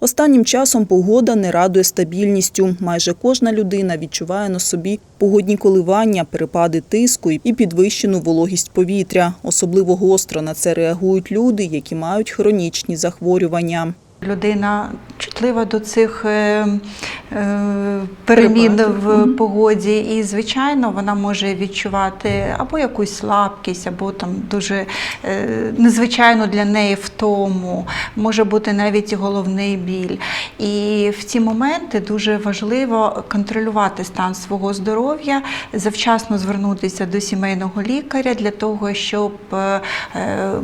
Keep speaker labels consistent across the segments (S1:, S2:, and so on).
S1: Останнім часом погода не радує стабільністю. Майже кожна людина відчуває на собі погодні коливання, перепади тиску і підвищену вологість повітря. Особливо гостро на це реагують люди, які мають хронічні захворювання.
S2: Людина чутлива до цих е, е, перемін в погоді, і, звичайно, вона може відчувати або якусь слабкість, або там дуже е, незвичайно для неї втому, може бути навіть головний біль. І в ці моменти дуже важливо контролювати стан свого здоров'я, завчасно звернутися до сімейного лікаря для того, щоб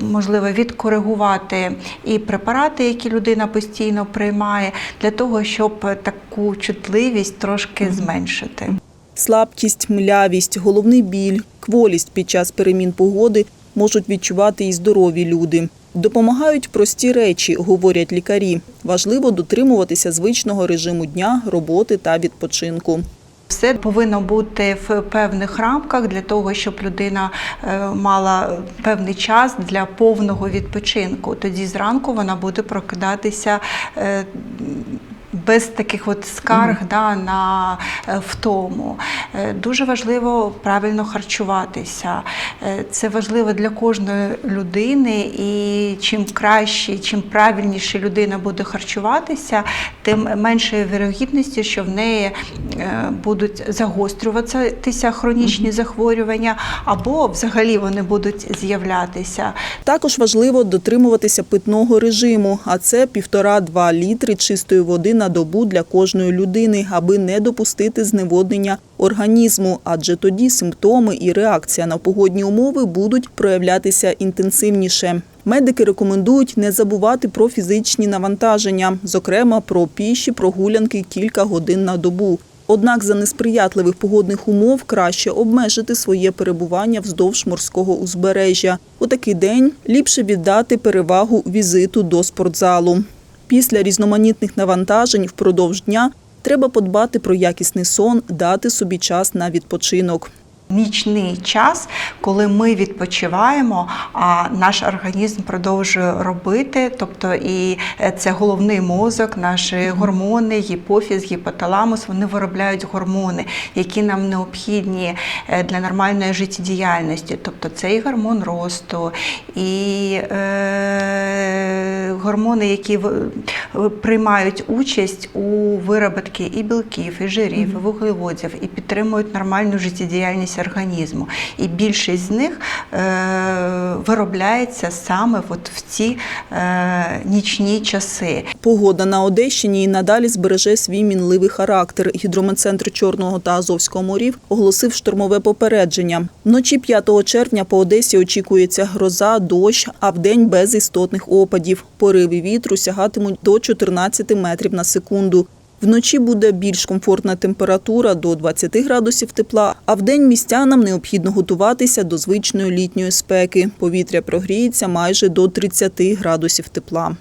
S2: можливо відкоригувати і препарати, які людина постійно приймає, для того, щоб таку чутливість трошки зменшити.
S1: Слабкість, млявість, головний біль, кволість під час перемін погоди можуть відчувати і здорові люди. Допомагають прості речі, говорять лікарі. Важливо дотримуватися звичного режиму дня, роботи та відпочинку.
S2: Все повинно бути в певних рамках для того, щоб людина е, мала певний час для повного відпочинку. Тоді зранку вона буде прокидатися. Без таких от скарг да, на е, втому. Е, Дуже важливо правильно харчуватися. Е, Це важливо для кожної людини, і чим краще, чим правильніше людина буде харчуватися, тим менше вірогідності, що в неї будуть загострюватися хронічні захворювання, або взагалі вони будуть з'являтися.
S1: Також важливо дотримуватися питного режиму, а це 1,5-2 літри чистої води на добу для кожної людини, аби не допустити зневоднення організму, адже тоді симптоми і реакція на погодні умови будуть проявлятися інтенсивніше. Медики рекомендують не забувати про фізичні навантаження, зокрема про піші прогулянки кілька годин на добу. Однак за несприятливих погодних умов краще обмежити своє перебування вздовж морського узбережжя. У такий день ліпше віддати перевагу візиту до спортзалу. Після різноманітних навантажень впродовж дня треба подбати про якісний сон, дати собі час на відпочинок.
S2: Нічний час, коли ми відпочиваємо, а наш організм продовжує робити, тобто і е, це головний мозок, наші гормони, гіпофіз, гіпоталамус, вони виробляють гормони, які нам необхідні е, для нормальної життєдіяльності. Тобто це і гормон росту, і е, гормони, які приймають участь у вироботці і білків, і жирів, і вуглеводів, і підтримують нормальну життєдіяльність організму. І більшість з них е, виробляється саме от в ці е, нічні часи.
S1: Погода на Одещині і надалі збереже свій мінливий характер. Гідрометцентр Чорного та Азовського морів оголосив штормове попередження. Вночі 5 червня по Одесі очікується гроза, дощ, а вдень без істотних опадів. Пориви вітру сягатимуть до 14 метрів на секунду. Вночі буде більш комфортна температура до 20 градусів тепла, а вдень містянам необхідно готуватися до звичної літньої спеки. Повітря прогріється майже до 30 градусів тепла.